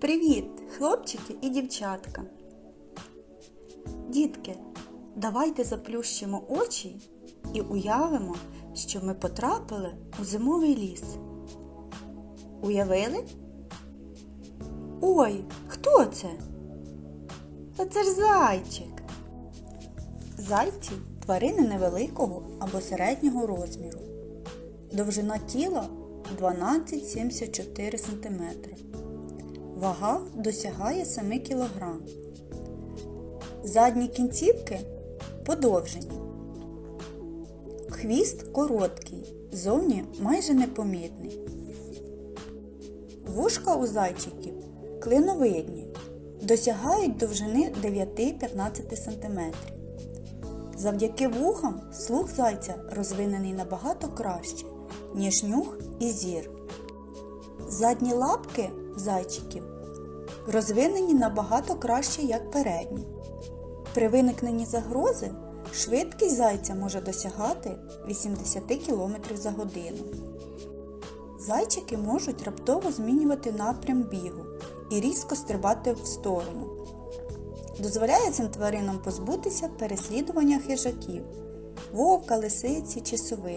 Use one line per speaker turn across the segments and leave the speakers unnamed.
Привіт, хлопчики і дівчатка. Дітки, давайте заплющимо очі і уявимо, що ми потрапили у зимовий ліс. Уявили? Ой, хто це? Та це ж зайчик. Зайці тварини невеликого або середнього розміру. Довжина тіла 12-74 см. Вага досягає 7 кг. Задні кінцівки подовжені. Хвіст короткий, зовні майже непомітний. Вушка у зайчиків клиновидні, досягають довжини 9-15 см. Завдяки вухам слух зайця розвинений набагато краще, ніж нюх і зір. Задні лапки зайчиків розвинені набагато краще, як передні. При виникненні загрози швидкість зайця може досягати 80 км за годину. Зайчики можуть раптово змінювати напрям бігу і різко стрибати в сторону. Дозволяє цим тваринам позбутися переслідування хижаків, вовка, лисиці чи сови.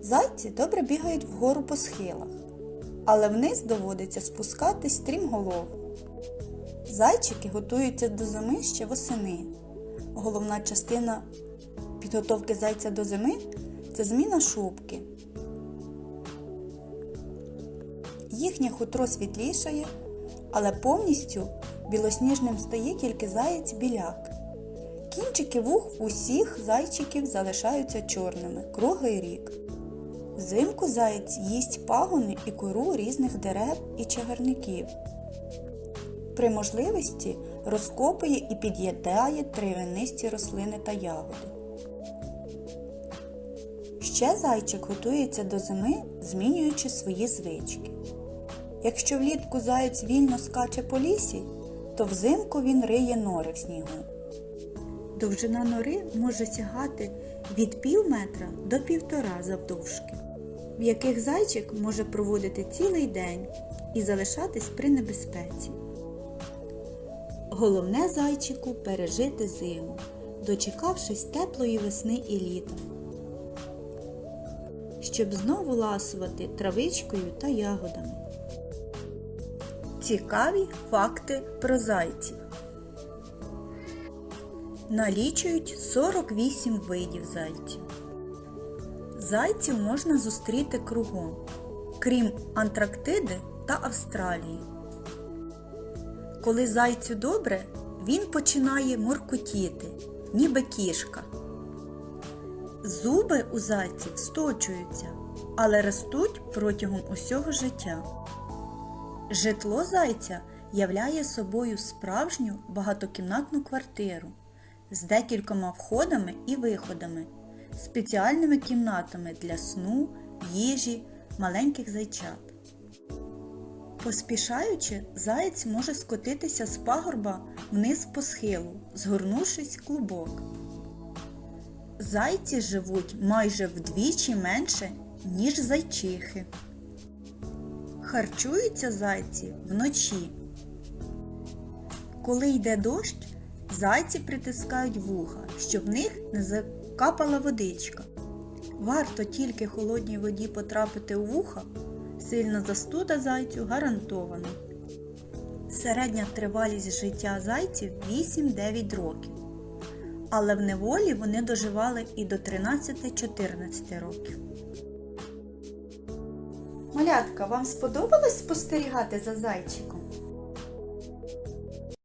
Зайці добре бігають вгору по схилах, але вниз доводиться спускатись стрімголов. Зайчики готуються до зими ще восени. Головна частина підготовки зайця до зими це зміна шубки. Їхнє хутро світлішає, але повністю білосніжним стає тільки заєць біляк. Кінчики вух усіх зайчиків залишаються чорними круглий рік. Взимку заєць їсть пагони і кору різних дерев і чагарників. При можливості розкопує і під'їдає травянисті рослини та ягоди. Ще зайчик готується до зими, змінюючи свої звички. Якщо влітку заєць вільно скаче по лісі, то взимку він риє нори в снігу. Довжина нори може сягати від пів метра до півтора завдовжки, в яких зайчик може проводити цілий день і залишатись при небезпеці. Головне зайчику пережити зиму, дочекавшись теплої весни і літа, щоб знову ласувати травичкою та ягодами. Цікаві факти про зайців. Налічують 48 видів зайців. Зайців можна зустріти кругом, крім Антарктиди та Австралії. Коли зайцю добре, він починає моркотіти, ніби кішка. Зуби у зайців сточуються, але ростуть протягом усього життя. Житло зайця являє собою справжню багатокімнатну квартиру з декількома входами і виходами, спеціальними кімнатами для сну, їжі, маленьких зайчат. Поспішаючи, заєць може скотитися з пагорба вниз по схилу, згорнувшись в клубок. Зайці живуть майже вдвічі менше, ніж зайчихи. Харчуються зайці вночі. Коли йде дощ, зайці притискають вуха, щоб в них не закапала водичка. Варто тільки холодній воді потрапити у вуха, сильна застуда зайцю гарантована. Середня тривалість життя зайців 8-9 років. Але в неволі вони доживали і до 13-14 років. Малятка, вам сподобалось спостерігати за зайчиком?